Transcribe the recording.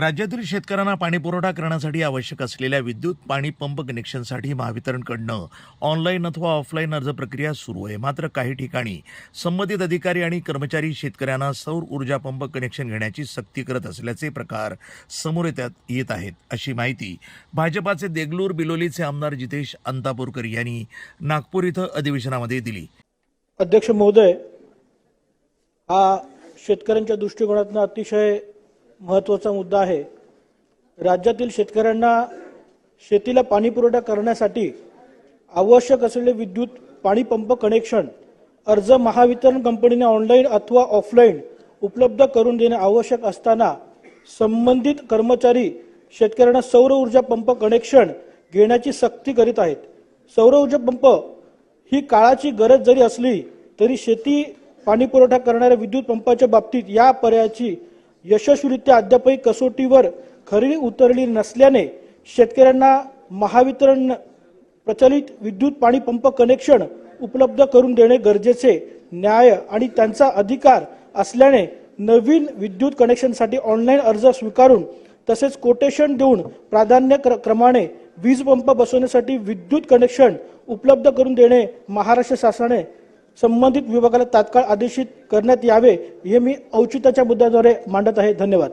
राज्यातील शेतकऱ्यांना पाणीपुरवठा करण्यासाठी आवश्यक असलेल्या विद्युत पाणी पंप कनेक्शनसाठी महावितरणकडनं ऑनलाईन अथवा ऑफलाईन अर्ज प्रक्रिया सुरू आहे. मात्र काही ठिकाणी संबंधित अधिकारी आणि कर्मचारी शेतकऱ्यांना सौर ऊर्जा पंप कनेक्शन घेण्याची सक्ती करत असल्याचे प्रकार समोर येतात येत आहेत अशी माहिती भाजपाचे देगलूर बिलोलीचे आमदार जितेश अंतापूरकर यांनी नागपूर इथं अधिवेशनामध्ये दिली. अध्यक्ष महोदय हा शेतकऱ्यांच्या दृष्टिकोनातून अतिशय महत्त्वाचा मुद्दा आहे. राज्यातील शेतकऱ्यांना शेतीला पाणी पुरवठा करण्यासाठी आवश्यक असलेले विद्युत पाणी पंप कनेक्शन अर्ज महावितरण कंपनीने ऑनलाईन अथवा ऑफलाईन उपलब्ध करून देणे आवश्यक असताना संबंधित कर्मचारी शेतकऱ्यांना सौर ऊर्जा पंप कनेक्शन घेण्याची सक्ती करीत आहेत. सौर ऊर्जा पंप ही काळाची गरज जरी असली तरी शेती पाणी पुरवठा करणाऱ्या विद्युत पंपाच्या बाबतीत या पर्यायाची यशस्वीरित्या अद्यापही कसोटीवर खरी उतरली नसल्याने शेतकऱ्यांना महावितरण प्रचलित विद्युत पाणी पंप कनेक्शन उपलब्ध करून देणे गरजेचे न्याय आणि त्यांचा अधिकार असल्याने नवीन विद्युत कनेक्शनसाठी ऑनलाईन अर्ज स्वीकारून तसेच कोटेशन देऊन प्राधान्य क्र- क्रमाने वीज पंप बसवण्यासाठी विद्युत कनेक्शन उपलब्ध करून देणे महाराष्ट्र शासनाने संबंधित विभागाला तात्काळ आदेशित करण्यात यावे हे मी औचित्याच्या मुद्द्याद्वारे मांडत आहे. धन्यवाद.